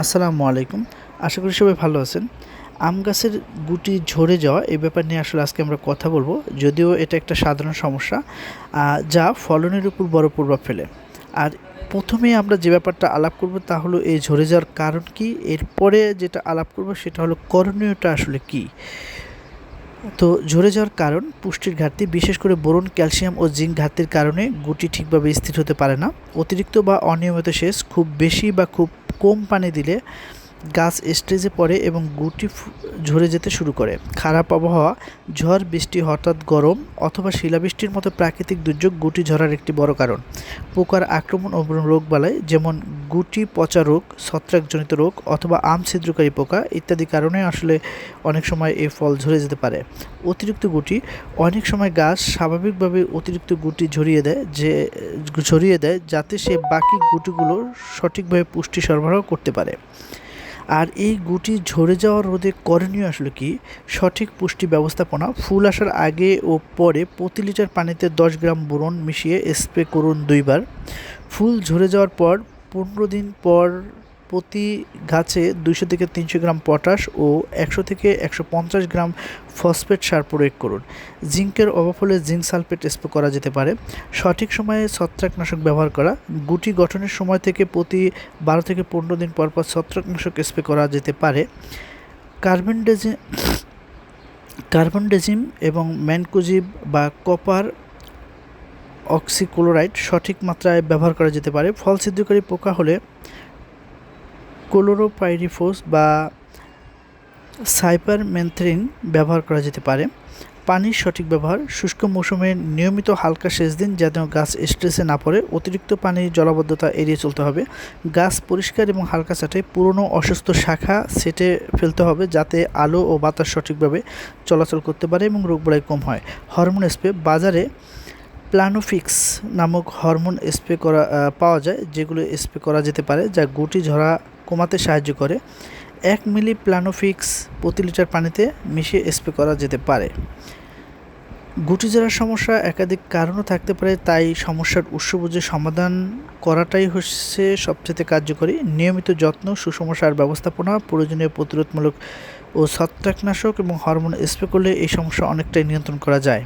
আসসালামু আলাইকুম। আশা করি সবাই ভালো আছেন। আম গাছের গুটি ঝরে যাওয়া এই ব্যাপার নিয়ে আসলে আজকে আমরা কথা বলব। যদিও এটা একটা সাধারণ সমস্যা যা ফলনের উপর বড় প্রভাব ফেলে। আর প্রথমে আমরা যে ব্যাপারটা আলাপ করব তা হলো এই ঝরে যাওয়ার কারণ কি, এরপরে যেটা আলাপ করব সেটা হলো করণীয়টা আসলে কি। তো ঝরে যাওয়ার কারণ, পুষ্টির ঘাটতি, বিশেষ করে বোরন, ক্যালসিয়াম ও জিঙ্ক ঘাটতির কারণে গুটি ঠিকভাবে স্থির হতে পারে না। অতিরিক্ত বা অনিয়মিত সেচ খুব বেশি বা খুব কম পানি দিলে গাছ স্টেজে পড়ে এবং গুটি ঝরে যেতে শুরু করে। খারাপ আবহাওয়া, ঝড়, বৃষ্টি হঠাৎ গরম অথবা শিলাবৃষ্টির মতো প্রাকৃতিক দুর্যোগ গুটি ঝরার একটি বড় কারণ। পোকার আক্রমণ ও রোগবালাই যেমন গুটি, পচা রোগ, ছত্রাকজনিত রোগ অথবা আম ছিদ্রকারী পোকা ইত্যাদি কারণে আসলে অনেক সময় এই ফল ঝরে যেতে পারে। অতিরিক্ত গুটি, অনেক সময় গাছ স্বাভাবিকভাবে অতিরিক্ত গুটি ঝরিয়ে দেয় যে, ঝরিয়ে দেয় যাতে সে বাকি গুটিগুলো সঠিকভাবে পুষ্টি সরবরাহ করতে পারে। আর এই গুটি ঝরে যাওয়া রোধে করণীয় আসলে কি? সঠিক পুষ্টি ব্যবস্থাপনা, ফুল আসার আগে ও পরে প্রতি লিটার পানিতে দশ গ্রাম বোরন মিশিয়ে স্প্রে করুন দুইবার। ফুল ঝরে যাওয়ার পর পনেরো দিন পর প্রতি গাছে দুইশো থেকে তিনশো গ্রাম পটাশ ও একশো থেকে একশো পঞ্চাশ গ্রাম ফসফেট সার প্রয়োগ করুন। জিঙ্কের অভাব হলে জিঙ্ক সালফেট স্প্রে করা যেতে পারে। সঠিক সময়ে ছত্রাকনাশক ব্যবহার করা। গুটি গঠনের সময় থেকে প্রতি বারো থেকে পনেরো দিন পর পর ছত্রাকনাশক স্প্রে করা যেতে পারে। কার্বন ডেজিম কার্বন ডেজিম এবং ম্যানকোজিব বা কপার অক্সিক্লোরাইড সঠিক মাত্রায় ব্যবহার করা যেতে পারে। ফল সিদ্ধকারী পোকা হলে ক্লোরোপাইরিফোস বা সাইপারমেন্থ্রিন ব্যবহার করা যেতে পারে। পানির সঠিক ব্যবহার, শুষ্ক মৌসুমে নিয়মিত হালকা সেচ দিন যেন গাছ স্ট্রেসে না পড়ে। অতিরিক্ত পানির জলাবদ্ধতা এড়িয়ে চলতে হবে। গাছ পরিষ্কার এবং হালকা চাটে পুরনো অসুস্থ শাখা সেটে ফেলতে হবে যাতে আলো ও বাতাস সঠিকভাবে চলাচল করতে পারে এবং রোগবালাই কম হয়। হরমোন স্প্রে, বাজারে প্লানোফিক্স নামক হরমোন স্প্রে করা পাওয়া যায় যেগুলো স্প্রে করা যেতে পারে যা গুটি, ঝরা কমাতে সাহায্য করে। এক মিলি প্লানোফিক্স প্রতি লিটার পানিতে মিশিয়ে স্প্রে করা যেতে পারে। গুটি ঝরার সমস্যা একাধিক কারণও থাকতে পারে, তাই সমস্যার উৎস বুঝে সমাধান করাটাই হচ্ছে সবচেয়ে কার্যকরী। নিয়মিত যত্ন, সুষম সার ব্যবস্থাপনা, প্রয়োজনীয় প্রতিরোধমূলক ও ছত্রাকনাশক এবং হরমোন স্প্রে করলে এই সমস্যা অনেকটাই নিয়ন্ত্রণ করা যায়।